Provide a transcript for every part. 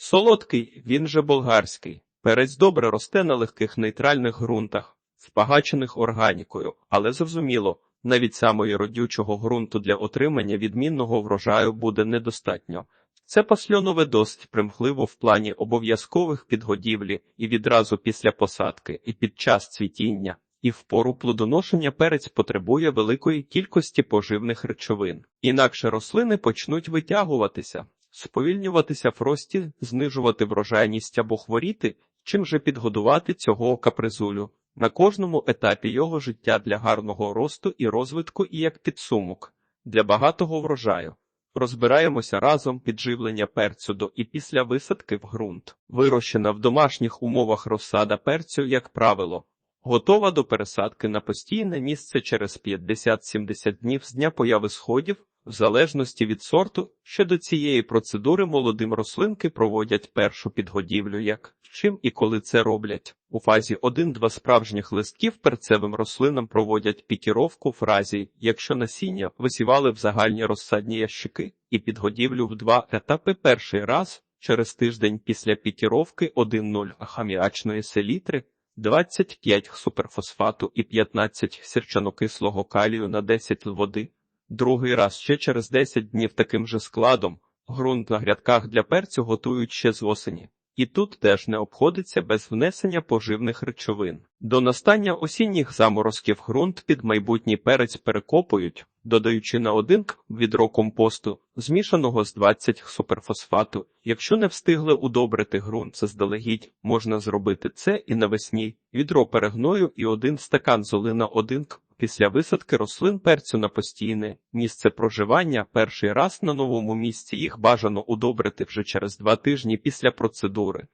Солодкий, він же болгарський. Перець добре росте на легких нейтральних ґрунтах, збагачених органікою, але зрозуміло, навіть самої родючого ґрунту для отримання відмінного врожаю буде недостатньо. Це пасльонове досить примхливо в плані обов'язкових підгодівлі і відразу після посадки, і під час цвітіння, і в пору плодоношення перець потребує великої кількості поживних речовин. Інакше рослини почнуть витягуватися, сповільнюватися в рості, знижувати врожайність або хворіти, чим же підгодувати цього капризулю на кожному етапі його життя для гарного росту і розвитку і як підсумок для багатого врожаю. Розбираємося разом підживлення перцю до і після висадки в ґрунт. Вирощена в домашніх умовах розсада перцю, як правило, готова до пересадки на постійне місце через 50-70 днів з дня появи сходів, в залежності від сорту. Щодо цієї процедури молодим рослинки проводять першу підгодівлю, як чим і коли це роблять. У фазі 1-2 справжніх листків перцевим рослинам проводять пікіровку в разі, якщо насіння висівали в загальні розсадні ящики, і підгодівлю в два етапи перший раз через тиждень після пікіровки 1-0 хаміачної селітри, 25 суперфосфату і 15 сірчанокислого калію на 10 води. Другий раз ще через 10 днів таким же складом. Ґрунт на грядках для перцю готують ще з осені. І тут теж не обходиться без внесення поживних речовин. До настання осінніх заморозків ґрунт під майбутній перець перекопують, додаючи на один відро компосту, змішаного з 20 суперфосфату. Якщо не встигли удобрити ґрунт заздалегідь, можна зробити це і навесні. Відро перегною і один стакан золи на один. Після висадки рослин перцю на постійне місце проживання перший раз на новому місці їх бажано удобрити вже через два тижні після процедури.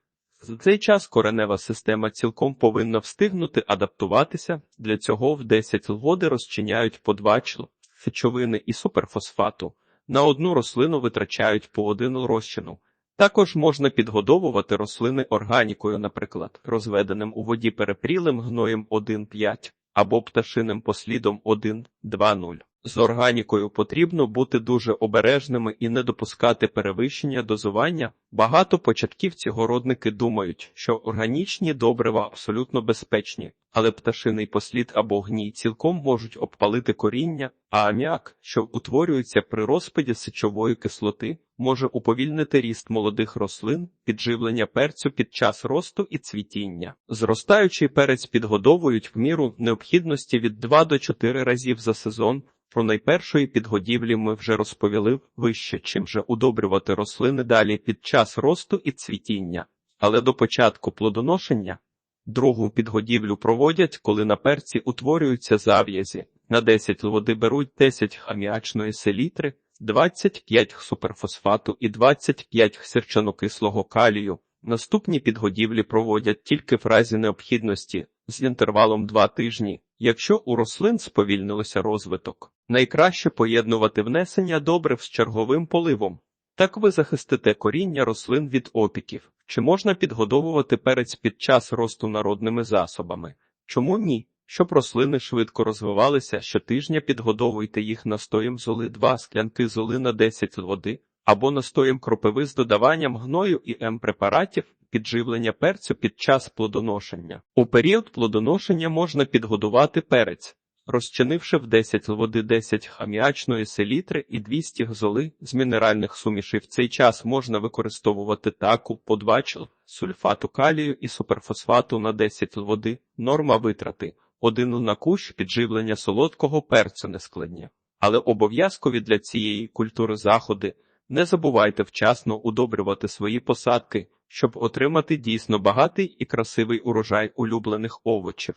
За цей час коренева система цілком повинна встигнути адаптуватися, для цього в 10 води розчиняють по два чл, сечовини і суперфосфату, на одну рослину витрачають по один розчину. Також можна підгодовувати рослини органікою, наприклад, розведеним у воді перепрілим гноєм 1,5 або пташиним послідом 1-2-0. З органікою потрібно бути дуже обережними і не допускати перевищення дозування. Багато початківці городники думають, що органічні добрива абсолютно безпечні, але пташиний послід або гній цілком можуть обпалити коріння, а аміак, що утворюється при розпаді сечової кислоти, може уповільнити ріст молодих рослин, підживлення перцю під час росту і цвітіння. Зростаючий перець підгодовують в міру необхідності від 2 до 4 разів за сезон. Про найпершої підгодівлі ми вже розповіли вище, чим же удобрювати рослини далі під час росту і цвітіння. Але до початку плодоношення другу підгодівлю проводять, коли на перці утворюються зав'язі. На 10 води беруть 10 аміачної селітри, 25 суперфосфату і 25 сірчанокислого калію. Наступні підгодівлі проводять тільки в разі необхідності з інтервалом 2 тижні, якщо у рослин сповільнилося розвиток. Найкраще поєднувати внесення добрив з черговим поливом. Так ви захистите коріння рослин від опіків. Чи можна підгодовувати перець під час росту народними засобами? Чому ні? Щоб рослини швидко розвивалися, щотижня підгодовуйте їх настоєм золи 2 склянки золи на 10 води, або настоєм кропиви з додаванням гною і М-препаратів, підживлення перцю під час плодоношення. У період плодоношення можна підгодувати перець, розчинивши в 10 води 10 аміачної селітри і 200 гзоли з мінеральних сумішей. В цей час можна використовувати таку по 2 чл, сульфату калію і суперфосфату на 10 води, норма витрати. Один на кущ підживлення солодкого перцю нескладні. Але обов'язкові для цієї культури заходи не забувайте вчасно удобрювати свої посадки, щоб отримати дійсно багатий і красивий урожай улюблених овочів.